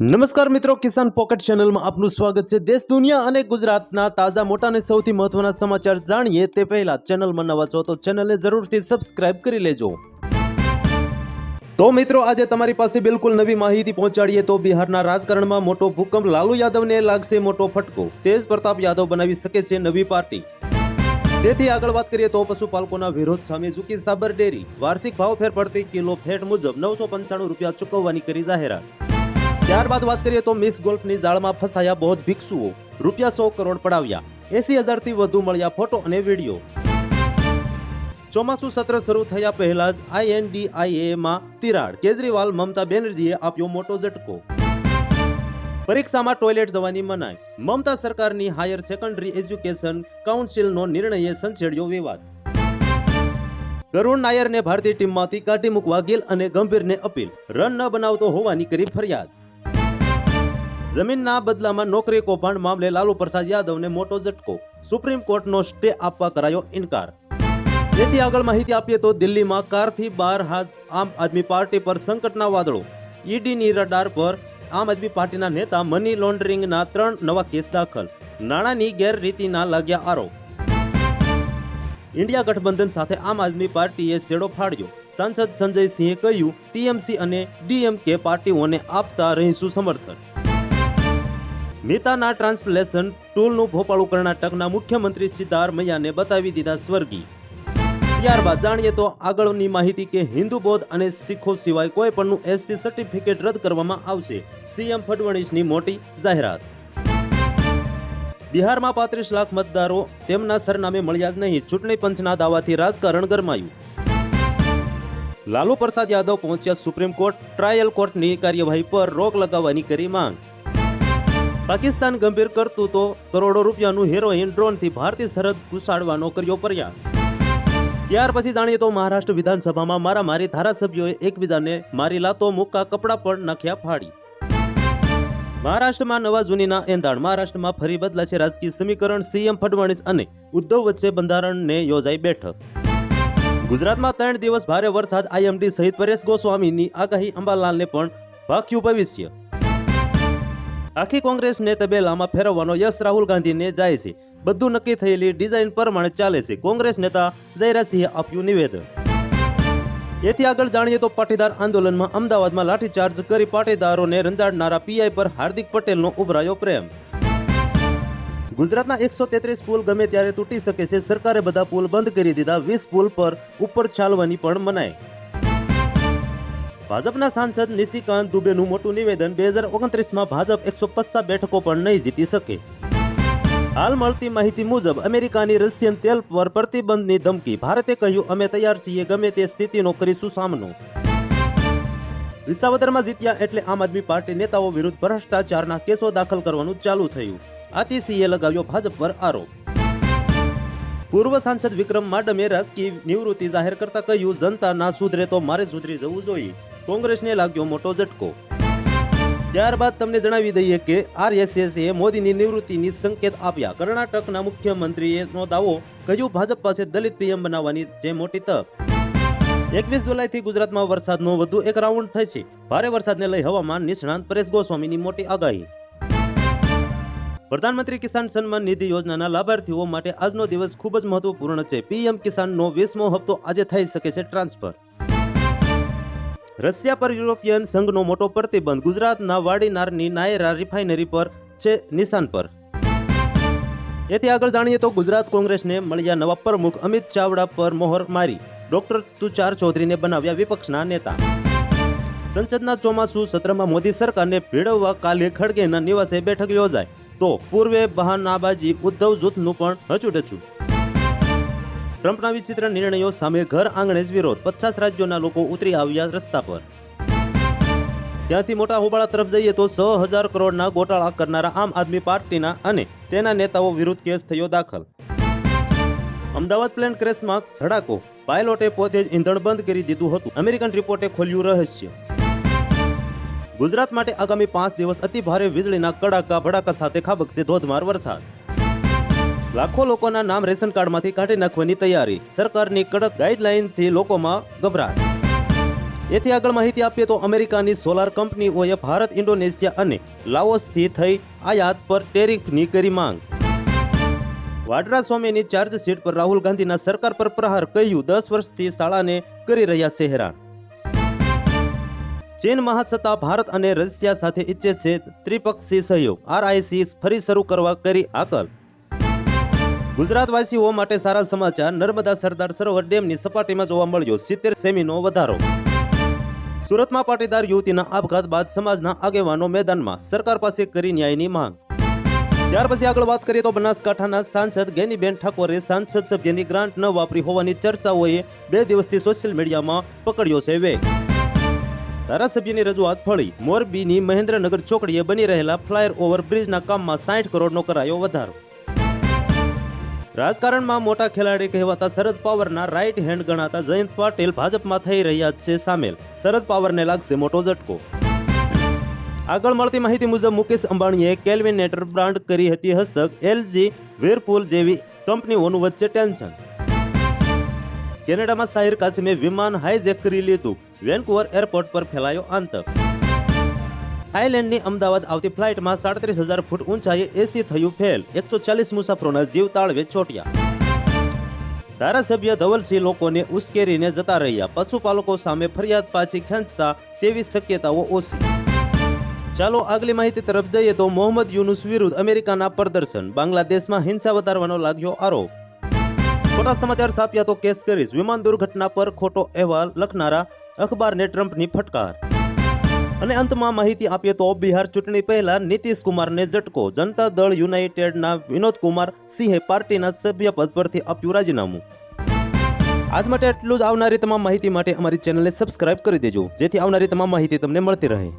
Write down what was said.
નમસ્કાર મિત્રો, કિસાન પોકેટ ચેનલમાં આપનું સ્વાગત છે. દેશ, દુનિયા અને ગુજરાતના તાજા, મોટા અને સૌથી મહત્વના સમાચાર જાણીએ તે પહેલા ચેનલમાં નવા છો તો ચેનલને જરૂરથી સબસ્ક્રાઇબ કરી લેજો. તો મિત્રો, આજે તમારી પાસે બિલકુલ નવી માહિતી પહોંચાડીએ તો બિહારના રાજકારણમાં મોટો ભૂકંપ લાલુ યાદવને લાગશે મોટો ફટકો. તેજ પ્રતાપ યાદવ બનાવી શકે છે નવી પાર્ટી. તેથી આગળ વાત કરીએ તો પશુપાલકોના વિરોધ સામે ઝૂકી સાબર ડેરી. વાર્ષિક ભાવ ફેર પડતી કિલો ફેટ મુજબ નવસો પંચાણું રૂપિયા ચૂકવવાની કરી જાહેરાત. ત્યારબાદ વાત કરીએ તો મિસ ગોલ્ફની જાળમાં ફસાયા બૌદ્ધ ભિક્ષુઓ. રૂપિયા સો કરોડ પડાવ્યા. એસી હજારથી વધુ મળ્યા ફોટો અને વીડિયો. ચોમાસું સત્ર શરૂ થયા પહેલા જ આઈએનડીઆઈએમાં તિરાડ. કેજરીવાલ, મમતા બેનર્જીએ આપ્યો મોટો ઝટકો. પરીક્ષામાં ટોયલેટ જવાની મનાઈ. મમતા સરકારની હાયર સેકન્ડરી એજ્યુકેશન કાઉન્સિલનો નિર્ણયે સંછેડ્યો વિવાદ. કરુણ નાયરને ભારતીય ટીમમાંથી કાઢી મૂકવા ગિલ અને ગંભીરને અપીલ. રન ન બનાવતો હોવાની કરી ફરિયાદ. જમીનના બદલામાં નોકરી કૌભાંડ મામલે લાલુ પ્રસાદ યાદવને મોટો ઝટકો. સુપ્રીમ કોર્ટનો સ્ટે આપવા કરાયો ઇનકાર. જેથી આગળ માહિતી આપીએ તો દિલ્હીમાં કારથી બાર હાથ આમ આદમી પાર્ટી પર સંકટના વાદળો. ઈડીની રડાર પર આમ આદમી પાર્ટીના નેતા મની લોન્ડરિંગના ત્રણ નવા કેસ દાખલ. નાણાંની ગેરરીતિના લાગ્યા આરોપ. ઇન્ડિયા ગઠબંધન સાથે આમ આદમી પાર્ટીએ છેડો ફાડ્યો. સાંસદ સંજય સિંહે કહ્યું, ટીએમસી અને ડીએમકે પાર્ટીઓને આપતા રહીશું સમર્થન. નેતાના ટ્રાન્સપ્લેશન ટૂલનું ભોપાળું કર્ણાટકના મુખ્યમંત્રી સિદ્ધારમૈયાને બતાવી દીધા સ્વર્ગી. ત્યારબાદ જાણીએ તો આગળની માહિતી કે હિન્દુ બૌદ્ધ અને શીખો સિવાય કોઈ પણનું એસસી સર્ટિફિકેટ રદ કરવામાં આવશે. સીએમ ફડણવીસની મોટી જાહેરાત. બિહારમાં પાંત્રીસ લાખ મતદારો તેમના સરનામે મળ્યા જ નહીં, ચૂંટણી પંચના દાવાથી રાજકારણ ગરમાયું. લાલુ પ્રસાદ યાદવ પહોંચ્યા સુપ્રીમ કોર્ટ, ટ્રાયલ કોર્ટની કાર્યવાહી પર રોક લગાવવાની કરી માંગ. પાકિસ્તાન ગંભીર કરતું તો કરોડો રૂપિયાનું હેરોઇન ડ્રોનથી ભારતીય સરહદ ઘુસાડવાનો કર્યો પ્રયાસ ત્યાર પછી જાણીએ તો મહારાષ્ટ્ર વિધાનસભામાં મારામારી ધારાસભ્યોએ એકબીજાને મારી લાતો મુક્કા કપડાં પણ નાખ્યા ફાડી. મહારાષ્ટ્રમાં નવા જૂનીના એંધાણ, મહારાષ્ટ્રમાં ફરી બદલાશે રાજકીય સમીકરણ, સીએમ ફડણવીસ અને ઉદ્ધવ વચ્ચે બંધારણને યોજાઈ બેઠક. ગુજરાતમાં ત્રણ દિવસ ભારે વરસાદ આઈએમડી સહિત પરેશ ગોસ્વામીની આગાહી અંબાલાલને પણ ભાખ્યું ભવિષ્ય આખી કોંગ્રેસને તબેલામાં ફેરવવાનો યશ રાહુલ ગાંધીને જાય છે. બધું નક્કી થયેલી ડિઝાઇન પ્રમાણે ચાલે છે. કોંગ્રેસ નેતા જયરાજસિંહે આપ્યું નિવેદન. એથી આગળ જાણીએ તો પાટીદાર આંદોલનમાં અમદાવાદમાં લાઠીચાર્જ કરી પાટીદારોને રંજાડનારા પીઆઈ પર હાર્દિક પટેલનો ઉભરાયો પ્રેમ. ગુજરાતના એકસો તેત્રીસ પુલ ગમે ત્યારે તૂટી શકે છે. સરકારે બધા પુલ બંધ કરી દીધા. વીસ પુલ પર ઉપર ચાલવાની પણ મનાય ભાજપના સાંસદ નિશિકાંત દુબેનું મોટું નિવેદન બે હજાર ઓગણત્રીસમાં ભાજપ એકસો પચાસ બેઠકો પણ નહીં જીતી શકે. હાલ મળતી માહિતી મુજબ અમેરિકાની રશિયન તેલ પર પ્રતિબંધની ધમકી. ભારતે કહ્યું, અમે તૈયાર છીએ, ગમે તે સ્થિતિનો કરીશું સામનો. વિસાવદરમાં જીત્યા એટલે આમ આદમી પાર્ટી નેતાઓ વિરુદ્ધ ભ્રષ્ટાચારના કેસો દાખલ કરવાનું ચાલુ થયું. સિંહે લગાવ્યો ભાજપ પર આરોપ. પૂર્વ સાંસદ વિક્રમ માડમે રાજકીય નિવૃત્તિ જાહેર કરતા કહ્યું, જનતા ના સુધરે તો મારે સુધરી જવું જોઈએ. કોંગ્રેસને લાગ્યો મોટો ઝટકો. ત્યારબાદ તમને જણાવી દઈએ કે આરએસએસે મોદીની નિવૃત્તિની સંકેત આપ્યા. કર્ણાટકના મુખ્યમંત્રીનો દાવો કહ્યું, ભાજપ પાસે દલિત પીએમ બનાવવાની જે મોટી તક. એકવીસ જુલાઈથી ગુજરાતમાં વરસાદનો વધુ એક રાઉન્ડ થશે ભારે વરસાદને લઈ હવામાન નિષ્ણાંત પરેશ ગોસ્વામીની મોટી આગાહી. પ્રધાનમંત્રી કિસાન સન્માન નિધિ યોજનાના લાભાર્થીઓ માટે આજનો દિવસ ખૂબ જ મહત્વપૂર્ણ છે. પીએમ કિસાનનો વીસમો હપ્તો આજે થઈ શકે છે ટ્રાન્સફર. રશિયા પર યુરોપિયન સંઘનો મોટો પ્રતિબંધ ગુજરાતના વાડીનારની નાયરા રિફાઇનરી પર છે નિશાન પર. એથી આગળ જાણીએ તો ગુજરાત કોંગ્રેસને મળ્યા નવા પ્રમુખ અમિત ચાવડા પર મોહર મારી. ડોક્ટર તુષાર ચૌધરીને બનાવ્યા વિપક્ષના નેતા. સંસદના ચોમાસુ સત્રમાં મોદી સરકારને ભેળવવા કાલે ખડગેના નિવાસે બેઠક યોજાય. તો પૂર્વે બહાનાબાજી ઉદ્ધવ જૂથનું પણ હચુડચું ટ્રમ્પના વિચિત્ર નિર્ણયો સામે ઘર આંગણે જ વિરોધ. પચાસ રાજ્યોના લોકો ઉતરી આવ્યા રસ્તા પર. ત્યાંથી મોટા હોબાળા તરફ જઈએ તો સો હજાર કરોડના ગોટાળા કરનારા આમ આદમી પાર્ટીના અને તેના નેતાઓ વિરુદ્ધ કેસ થયો દાખલ. અમદાવાદ પ્લેન ક્રેશમાં ધડાકો. પાયલોટે પોતે જ ઈંધણ બંધ કરી દીધું હતું. અમેરિકન રિપોર્ટે ખોલ્યું રહસ્ય. ગુજરાત માટે આગામી પાંચ દિવસ અતિ ભારે વીજળીના કડાકા ભડાકા સાથે ખાબકશે ધોધમાર વરસાદ. લાખો લોકોના નામ રેશન કાર્ડમાંથી કાઢી નાખવાની તૈયારી. સરકારની કડક ગાઈડલાઇનથી લોકોમાં ગભરાટ. એથી આગળ માહિતી આપીએ તો અમેરિકાની સોલાર કંપનીઓએ ભારત, ઇન્ડોનેશિયા અને લાઓસથી થઈ આયાત પર ટેરિફની કરી માંગ. વાડરા સ્વામીની ચાર્જશીટ પર રાહુલ ગાંધીના સરકાર પર પ્રહાર કહ્યું, દસ વર્ષથી શાળાને કરી રહ્યા છે હેરાન. ચીન મહાસત્તા ભારત અને રશિયા સાથે ઈચ્છે છે ત્રિપક્ષી સહયોગ. આરઆઈસી ફરી શરૂ કરવા કરી આકલ. ગુજરાતવાસીઓ માટે સારા સમાચાર. નર્મદા સરદાર સરોવર ડેમની સપાટીમાં જોવા મળ્યો. સિત્તેર સેમીનો વધારો. સુરતમાં પાટીદાર યુવતીના આપઘાત બાદ સમાજના આગેવાનો મેદાનમાં. સરકાર પાસે કરી ન્યાયની માંગ. ત્યાર પછી આગળ વાત કરીએ તો બનાસકાંઠાના સાંસદ ગેનીબેન ઠાકોરે સાંસદ સભ્યની ગ્રાન્ટ ન વાપરી હોવાની ચર્ચાઓએ બે દિવસથી સોશિયલ મીડિયામાં પકડ્યો છે વેગ. ધારાસભ્યની રજૂઆત ફળી. મોરબીની મહેન્દ્રનગર ચોકડીએ બની રહેલા ફ્લાયર ઓવર બ્રિજના કામમાં સાઠ કરોડનો કરાયો વધારો. રાજકારણમાં મોટા ખેલાડી કહેવાતા શરદ પવારના રાઈટ હેન્ડ ગણાતા જયંત પાટીલ ભાજપમાં થઈ રહ્યા છે સામેલ. શરદ પવારને લાગશે મોટો ઝટકો. આગળ મળતી માહિતી મુજબ મુકેશ અંબાણીએ કેલ્વિન નેટર બ્રાન્ડ કરી હતી હસ્તક, એલજી વેરપુલ જેવી કંપનીઓનું વચ્ચે ટેન્શન. કેનેડામાં સાહિર કાસિમે વિમાન હાઈજેક કરી લીધું. વેનકુવર એરપોર્ટ પર ફેલાયો આતંક. થાઇલેન્ડની અમદાવાદ આવતી ફ્લાઇટમાં સાડત્રીસ હજાર ફૂટ ઊંચાઈએ એસી થયું ફેલ એકસો ચાલીસ મુસાફરોના જીવ તાળવે ચોટ્યા. ધારાસભ્ય ધવલસિંહ લોકોને ઉશ્કેરીને જતા રહ્યા. પશુપાલકો સામે ફરિયાદ પાછી ખેંચતા તેવી શક્યતાઓ ઓછી. ચાલો આગલી માહિતી તરફ જઈએ તો મોહમ્મદ યુનુસ વિરુદ્ધ અમેરિકાના પ્રદર્શન. બાંગ્લાદેશમાં હિંસા વધારવાનો લાગ્યો આરોપ. ખોટા સમાચાર છાપ્યા તો કેસ કરીશ. વિમાન દુર્ઘટના પર ખોટો અહેવાલ લખનારા અખબારને ટ્રમ્પની ફટકાર. અને અંતમાં માહિતી આપીએ તો બિહાર ચૂંટણી પહેલા નીતિશ કુમારને ઝટકો. જનતા દળ યુનાઇટેડના વિનોદ કુમાર સિંહે પાર્ટીના સભ્યપદ પરથી આપ્યું રાજીનામું. આજ માટે એટલું જ. આવનારી તમામ માહિતી માટે અમારી ચેનલને સબસ્ક્રાઇબ કરી દેજો. જેથી આવનારી તમામ માહિતી તમને મળતી રહે.